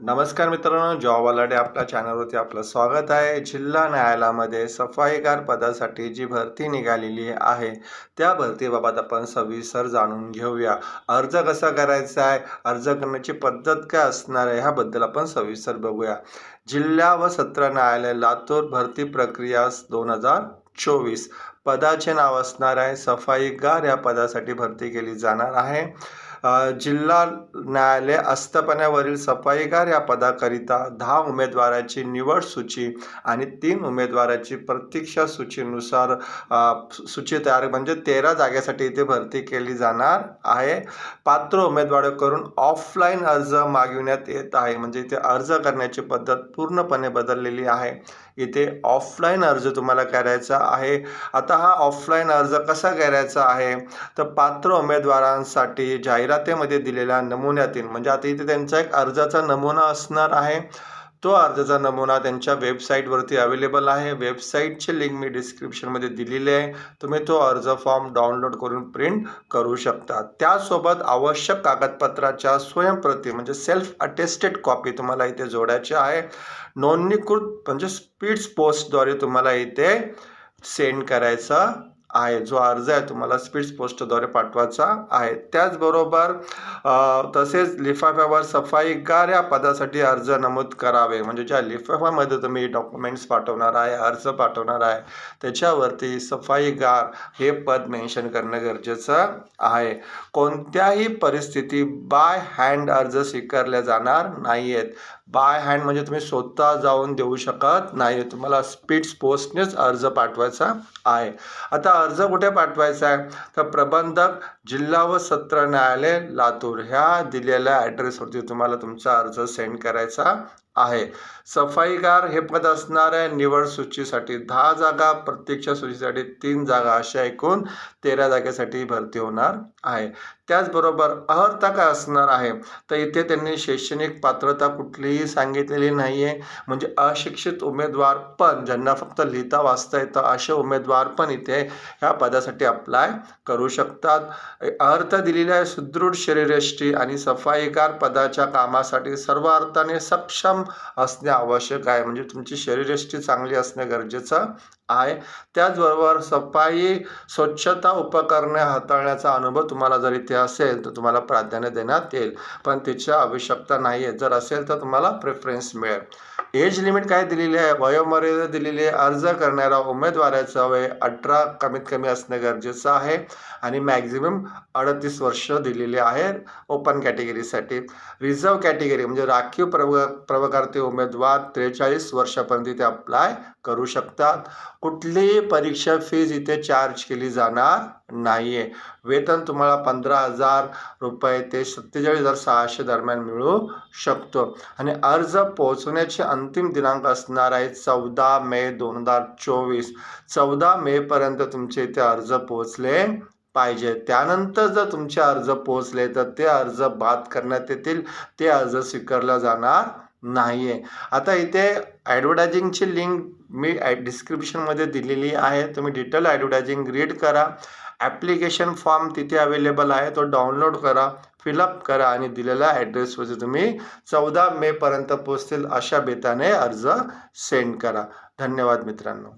नमस्कार मित्रांनो जॉब अलाडे आपल्या चॅनलवरती आपलं स्वागत आहे. जिल्हा न्यायालयामध्ये सफाईगार पदासाठी जी भरती निघालेली आहे त्या भरतीबाबत आपण सविस्तर जाणून घेऊया. अर्ज कसा करायचा आहे अर्ज करण्याची पद्धत काय असणार आहे ह्याबद्दल आपण सविस्तर बघूया. जिल्हा व सत्र न्यायालय लातूर भरती प्रक्रिया दोन हजार चोवीस. पदाचे नाव असणार आहे सफाईगार या पदासाठी भरती केली जाणार आहे. जिल्हा न्यायालय आस्थापनावरील सफाईगार या पदाकरिता दहा उमेदवाराची निवड सूची आणि तीन उमेदवाराची प्रतीक्षा सूचीनुसार सूची तयार म्हणजे तेरा जागेसाठी इथे भरती केली जाणार आहे. पात्र उमेदवाराकडून ऑफलाईन अर्ज मागविण्यात येत आहे. म्हणजे इथे अर्ज करण्याची पद्धत पूर्णपणे बदललेली आहे. इथे ऑफलाईन अर्ज तुम्हाला करायचा आहे. आता हा ऑफलाईन अर्ज कसा करायचा आहे? तर पात्र उमेदवारांसाठी जाहिरातीमध्ये दिलेल्या नमुन्यातील म्हणजे आता इथे त्यांचा एक अर्जाचा नमुना असणार आहे. तो अर्जाचा नमुना त्यांच्या वेबसाईटवरती अवेलेबल आहे. वेबसाईटची लिंक मी डिस्क्रिप्शनमध्ये दिलेली आहे. तुम्ही तो अर्ज फॉर्म डाउनलोड करून प्रिंट करू शकता. त्यासोबत आवश्यक कागदपत्राच्या स्वयंप्रती म्हणजे सेल्फ अटेस्टेड कॉपी तुम्हाला इथे जोडायची आहे. नोंदणीकृत म्हणजे स्पीड्स पोस्टद्वारे तुम्हाला इथे सेंड करायचं आहे. जो अर्ज आहे तुम्हाला स्पीड्स पोस्टद्वारे पाठवायचा आहे. त्याचबरोबर तसेच लिफाफ्यावर सफाईगार या पदासाठी अर्ज नमूद करावे. म्हणजे ज्या लिफाफ्यामध्ये तुम्ही डॉक्युमेंट्स पाठवणार आहे अर्ज पाठवणार आहे त्याच्यावरती सफाईगार हे पद मेन्शन करणं गरजेचं आहे. कोणत्याही परिस्थिती बाय हँड अर्ज स्वीकारले जाणार नाही आहेत बाय हँड म्हणजे तुम्ही स्वतः जाऊन देऊ शकत नाही तुम्हाला स्पीड पोस्टनेच अर्ज पाठवायचा आहे. आता अर्ज कुठे पाठवायचा आहे? तर प्रबंधक जिल्हा व सत्र न्यायालय लातूर. ह्या दिलेल्या ॲड्रेसवरती तुम्हाला तुमचा अर्ज सेंड करायचा. आहे. सफाईगार हे पद असणाऱ्या निवड सूचीसाठी दहा जागा प्रत्यक्ष सूचीसाठी तीन जागा अशा एकूण तेरा जागेसाठी भरती होणार आहे. त्याचबरोबर अर्हता काय असणार आहे? तर इथे त्यांनी शैक्षणिक पात्रता कुठलीही सांगितलेली नाही आहे म्हणजे अशिक्षित उमेदवार पण ज्यांना फक्त लिहिता वाचता येतं असे उमेदवार पण इथे ह्या पदासाठी अप्लाय करू शकतात. अर्थ दिलेल्या आहे सुदृढ शरीरयष्टी आणि सफाईगार पदाच्या कामासाठी सर्व अर्थाने सक्षम असणे आवश्यक आहे. म्हणजे तुमची शरीरयष्टी चांगली असणे गरजेचं आहे. त्याचबरोबर सफाई स्वच्छता उपकरणे हाताळण्याचा अनुभव तुम्हाला जर इथे असेल तर तुम्हाला प्राधान्य देण्यात येईल. पण तिची आवश्यकता नाही आहे जर असेल तर तुम्हाला प्रेफरन्स मिळेल. एज लिमिट काय दिलेली आहे? वयोमर्यादा दिलेली आहे? अर्ज करणाऱ्या उमेदवाराचं वय अठरा कमीत कमी असणं गरजेचं आहे. आणि मॅक्झिमम अडतीस वर्ष दिलेली आहे ओपन कॅटेगरीसाठी रिझर्व कॅटेगरी म्हणजे राखीव प्रव प्रवकर्ते उमेदवार त्रेचाळीस वर्षापर्यंत इथे अप्लाय करू शकतात. कुठलीही परीक्षा फीज इथे चार्ज केली जाणार नाही आहे वेतन तुम्हाला पंधरा हजार रुपये ते सत्तेचाळीस हजार सहाशे दरम्यान मिळू शकतो. आणि अर्ज पोहोचवण्याचे अंतिम दिनांक असणार आहे चौदा मे दोन हजार चोवीस. चौदा मेपर्यंत तुमचे इथे अर्ज पोहोचले पाहिजे. त्यानंतर जर तुमचे अर्ज पोहोचले तर ते अर्ज बाद करण्यात येतील. ते अर्ज स्वीकारला जाणार नाही आहे आता इथे ॲडव्हर्टायझिंगची लिंक मी डिस्क्रिप्शनमध्ये दिलेली आहे. तुम्ही डिटेल ॲडव्हर्टायझिंग रीड करा. ॲप्लिकेशन फॉर्म तिथे अवेलेबल आहे. तो डाउनलोड करा फिलअप करा आणि दिलेल्या ॲड्रेसवरती तुम्ही चौदा मेपर्यंत पोचतील अशा बेताने अर्ज सेंड करा. धन्यवाद मित्रांनो.